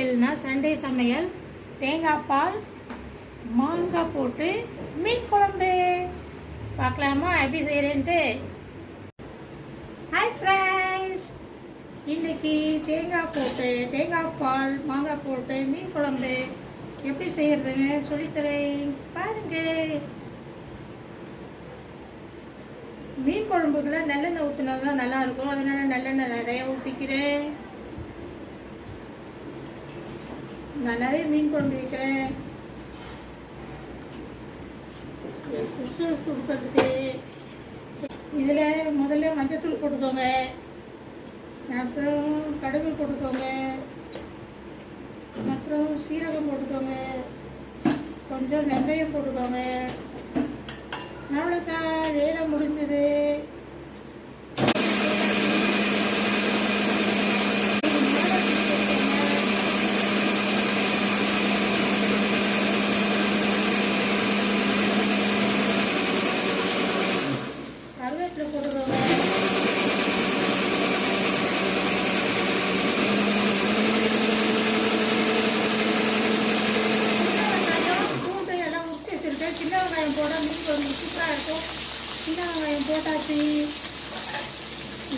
இல்லைன்னா சண்டே சமையல் தேங்காய் பால் மாங்காய் போட்டு மீன் குழம்பு. பார்க்கலாமா? எப்படி செய்கிறேன்ட்டு ஹாய் ஃப்ரெண்ட்ஸ் இன்னைக்கு தேங்காய் போட்டு தேங்காய் பால் மாங்காய் போட்டு மீன் குழம்பு எப்படி செய்கிறதுன்னு சொல்லித்தரேன். பாருங்க. மீன் குழம்புக்குள்ள நல்லெண்ணெய் ஊற்றினா தான் நல்லா இருக்கும் அதனால நல்லெண்ணெய் நிறைய ஊற்றிக்கிறேன் நான் நிறைய மீன் குழம்பு வைக்கிறேன். சிசு கொடுக்கறதுக்கு இதில் முதல்ல மஞ்சத்தூள் போட்டுக்கோங்க. அப்புறம் கடுகு போட்டுக்கோங்க. அப்புறம் சீரகம் போட்டுக்கோங்க. கொஞ்சம் வெந்தயம் போட்டுக்கோங்க. அவ்வளோதான் வேலை முடிஞ்சது கருவேப்பிலை போட்டுக்கோங்க சின்ன வெங்காயம் பூண்டு எல்லாம் உரிச்சு வச்சிருக்கேன் சின்ன வெங்காயம் போட மீன் குழம்பு சூப்பராக இருக்கும். சின்ன வெங்காயம் போட்டாச்சு.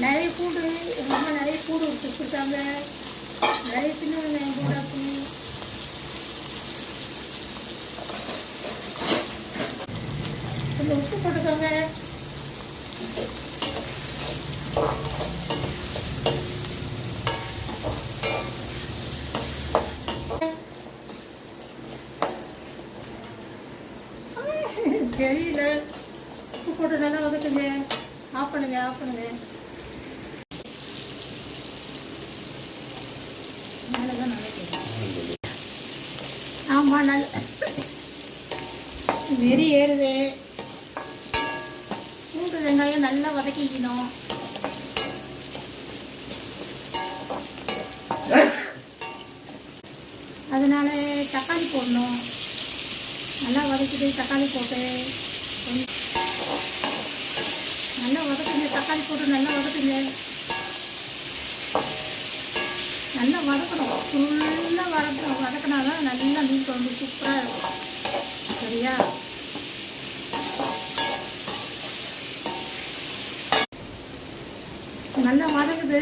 நிறைய பூண்டு எங்கள் அம்மா நிறைய பூண்டு விட்டு கொடுத்தாங்க. நிறைய சின்ன வெங்காயம் போட்டாச்சு. கொஞ்சம் உப்பு போட்டுக்கோங்க தெரியல உப்பு போட்டு நல்லா வதக்குங்க ஆஃப் பண்ணுங்க ஆஃப் பண்ணுங்க ஆமா நினைக்கிறேன் நல்ல வெறி ஏறுது பூண்டு வெங்காயம் நல்லா வதக்கிக்கணும் அதனால தக்காளி போடணும். நல்லா வதக்கிட்டு தக்காளி போட்டு நல்லா வதக்குங்க. தக்காளி போட்டு நல்லா வதக்குங்க. நல்லா வதக்கணும். ஃபுல்லாக வதக்கணும். வதக்கினா தான் நல்லா மீன் குழம்பு சூப்பராக இருக்கும். சரியா? நல்லா வதக்குது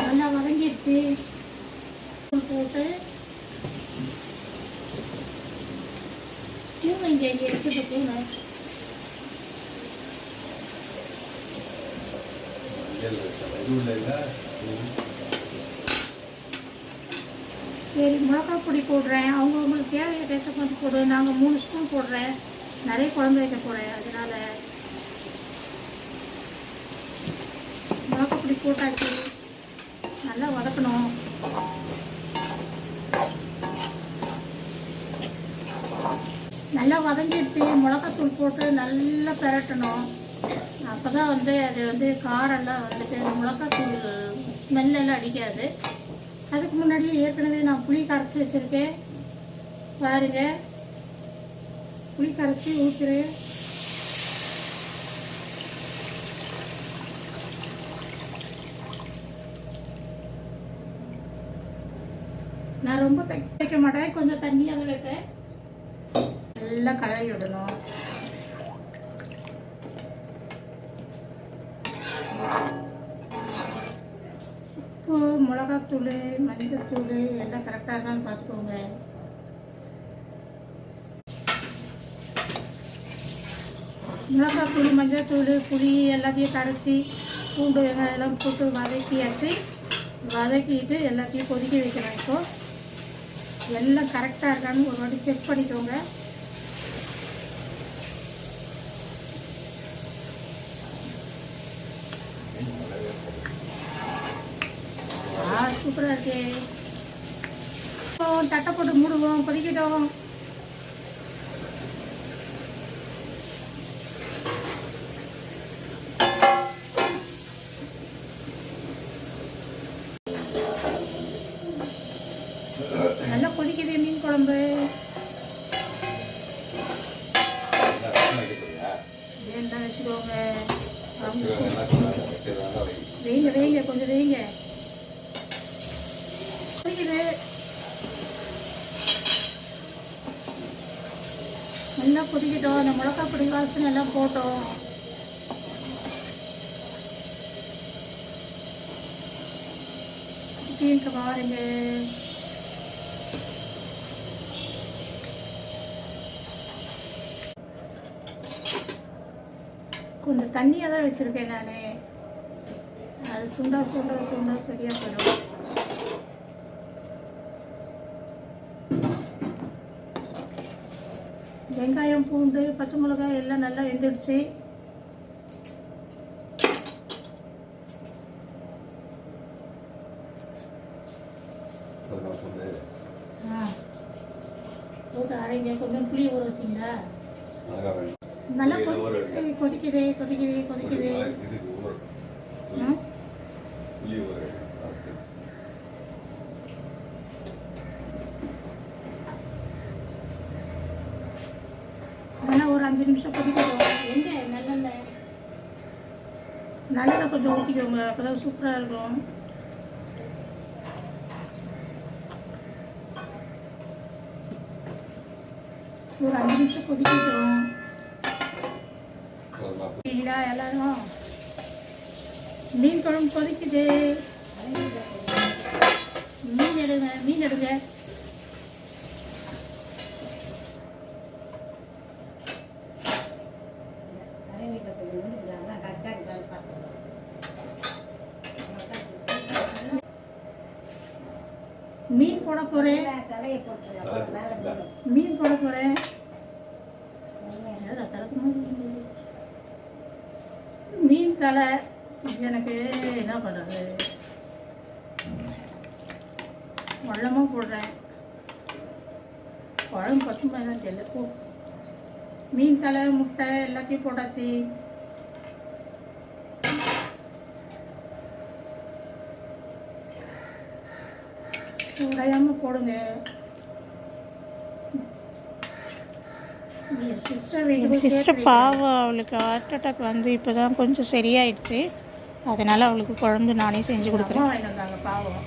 நல்லா வதங்கிடுச்சு உப்பு போட்டு பூனை இங்கே இங்கே இருக்குது பூனை சரி மிளகா பொடி போடுறேன். அவங்க அவங்களுக்கு தேவையை கேட்ட மாதிரி போடு. நாங்கள் மூணு ஸ்பூன் போடுறேன். நிறைய குழம்பு வைக்க போகிறேன் அதனால மிளகா பொடி போட்டாச்சு. நல்லா வதக்கணும். நல்லா வதங்கிடுச்சு. மிளகாத்தூள் போட்டு நல்லா பெரட்டணும். அப்போ தான் வந்து அது வந்து காரெல்லாம் வந்துட்டு மிளகாத்தூள் ஸ்மெல்லெல்லாம் அடிக்காது. அதுக்கு முன்னாடியே ஏற்கனவே நான் புளி கரைச்சி வச்சுருக்கேன். பாருங்க. புளி கரைச்சி ஊற்றுறேன் நான் ரொம்ப தைக்க வைக்க மாட்டேன். கொஞ்சம் தண்ணியாக தான் வைப்பேன். நல்லா கலரி விடணும். உப்பு மிளகாத்தூள் மஞ்சத்தூள் எல்லாம் கரெக்டாக இருக்கான்னு பார்த்துக்கோங்க. மிளகாத்தூள் மஞ்சத்தூள் புளி எல்லாத்தையும் கரைச்சி பூண்டு வெங்காயம் எல்லாம் போட்டு வதக்கியாச்சு. வதக்கிட்டு எல்லாத்தையும் கொதிக்க வைக்கிறேன் இப்போது எல்லாம் கரெக்டாக இருக்கான்னு ஒரு வாட்டி செக் பண்ணிக்கோங்க ஆ சூப்பராக இருக்கு. இப்போ தட்டை போட்டு மூடுவோம் கொதிக்கட்டும். நல்லா கொதிக்குது மீன் குழம்பு. வேண்டாம் வச்சுக்கோங்க. வெயிங்க வெயிங்க கொஞ்சம் வெயிங்க கொதிக்குது நல்லா கொதிக்கிட்டோம் அந்த மிளகா பொடி வாசனை எல்லாம் போட்டோம். தீர்க்க பாருங்க. கொஞ்சம் தண்ணியாக தான் வச்சுருக்கேன் நான். அது சுண்டா சுண்டா சுண்டா சரியாக போயிடும். வெங்காயம் பூண்டு பச்சை மிளகாய் எல்லாம் நல்லா வெந்துடுச்சு. போட்டு அரைங்க. கொஞ்சம் புளி ஊற வச்சிங்களா நல்லா கொதிக்குது கொதிக்குது கொதிக்குது. கொதிக்குது ம் நல்லா ஒரு அஞ்சு நிமிஷம் கொதிக்கட்டும் எங்க? நல்லெண்ணெய் நல்லெண்ணெய் கொஞ்சம் ஊற்றிக்கோங்க அப்போ தான் சூப்பராக இருக்கும். ஒரு அஞ்சு நிமிஷம் கொதிக்கட்டும். சரிங்களா எல்லாரும் மீன் குழம்பு கொதிக்குது. மீன் எடுங்க மீன் எடுங்க மீன் போட போகிறேன் மீன் போட போகிறேன் மீன் தலை. எனக்கு என்ன பண்ணுறது வெள்ளமாக போடுறேன். குழம்பு பசுமை தான் தெரியல மீன் தலை முட்டை எல்லாத்தையும் போட்டாச்சு. உடையாம போடுங்க. சிஸ்டர் பாவம் அவளுக்கு ஹார்ட் அட்டாக் வந்து இப்போ தான் கொஞ்சம் சரியாயிடுச்சு. அதனால் அவளுக்கு குழம்பு நானே செஞ்சு கொடுக்குறேன். பாவம்.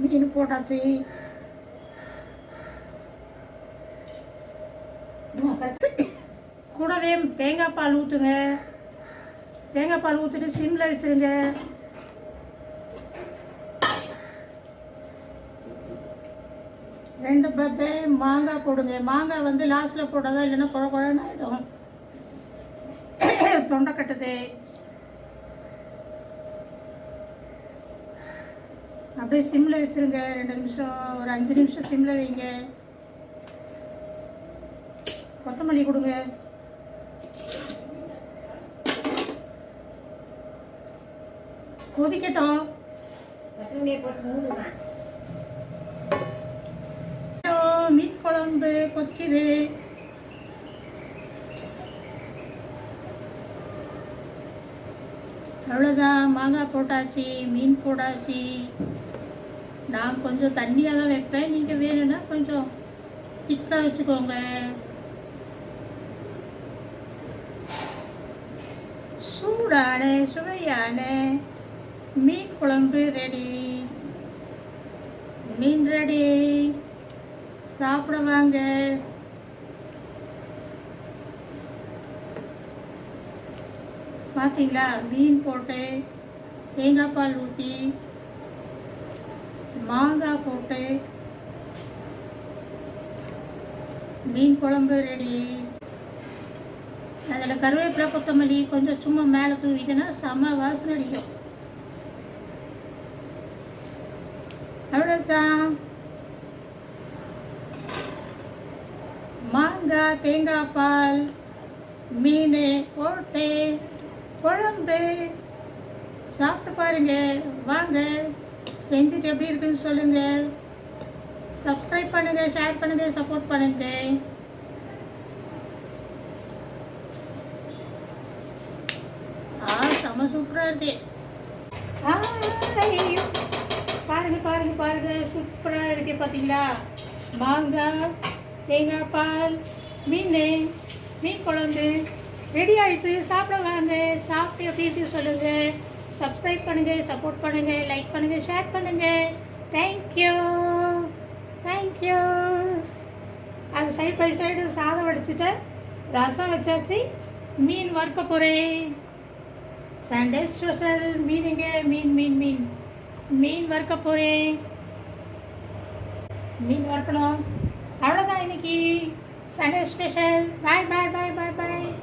மீன் போட்டாச்சு. கூடவே தேங்காய் பால் ஊற்றுங்க தேங்காய் பால் ஊற்றிட்டு சிம்மில் வச்சுருங்க. ரெண்டு பத்து மாங்காய் போடுங்க. மாங்காய் வந்து லாஸ்ட்டில் போடாதா இல்லைன்னா குழ குழன்னு ஆகிடும் தொண்டை கட்டுது. அப்படியே சிம்மில் வச்சுருங்க. ரெண்டு நிமிஷம் ஒரு அஞ்சு நிமிஷம் சிம்மில் வைங்க. கொத்தமல்லி கொடுங்க. கொதிக்கட்டும். மீன் குழம்பு கொதிக்குது. அவ்வளோதான் மாங்காய் போட்டாச்சு மீன் போட்டாச்சு. நான் கொஞ்சம் தண்ணியாக தான் வைப்பேன். நீங்கள் வேணும்னா கொஞ்சம் திக்காக வச்சுக்கோங்க. சூடான சுவையான மீன் குழம்பு ரெடி மீன் ரெடி சாப்பிட வாங்க. பார்த்தீங்களா மீன் போட்டு தேங்காய் பால் ஊற்றி மாங்காய் போட்டு மீன் குழம்பு ரெடி அதில் கருவேப்பிலை கொத்தமல்லி கொஞ்சம் சும்மா மேலே தூவிட்டேன்னா செம்ம வாசனை அடிக்கும். அவ்வளோதான் மாங்காய் தேங்காய் பால் மீன் ஓட்டை குழம்பு. சாப்பிட்டு பாருங்க. வாங்க. செஞ்சுட்டு எப்படி இருக்குன்னு சொல்லுங்க. சப்ஸ்கிரைப் பண்ணுங்க ஷேர் பண்ணுங்க சப்போர்ட் பண்ணுங்க. ஆ செம சூப்பராக இருக்கு. பாருங்கள் பாருங்கள் பாருங்க பாருங்க பாருங்க. சூப்பராக இருக்கு பார்த்தீங்களா மாங்காய் தேங்காய் பால் மீன் மீன் குழம்பு. ரெடி ஆயிடுச்சு. சாப்பிட வாங்க. சாப்பிட்டு எப்படி இருக்கு சொல்லுங்க. சப்ஸ்கிரைப் பண்ணுங்க சப்போர்ட் பண்ணுங்க லைக் பண்ணுங்க ஷேர் பண்ணுங்க. தேங்க்யூ தேங்க்யூ அது சைட் பை சைடு சாதம் வடிச்சுட்டு ரசம் வச்சாச்சு. மீன் வறுக்க போகிறேன் சண்டே ஸ்பெஷல் மீனுங்க மீன் மீன் மீன். மீன் வறுக்க போகிறேன் மீன் வறுக்கணும். அவ்வளோதான் இன்னைக்கு. சண்டே ஸ்பெஷல் பாய் பாய் பாய் பாய் பாய்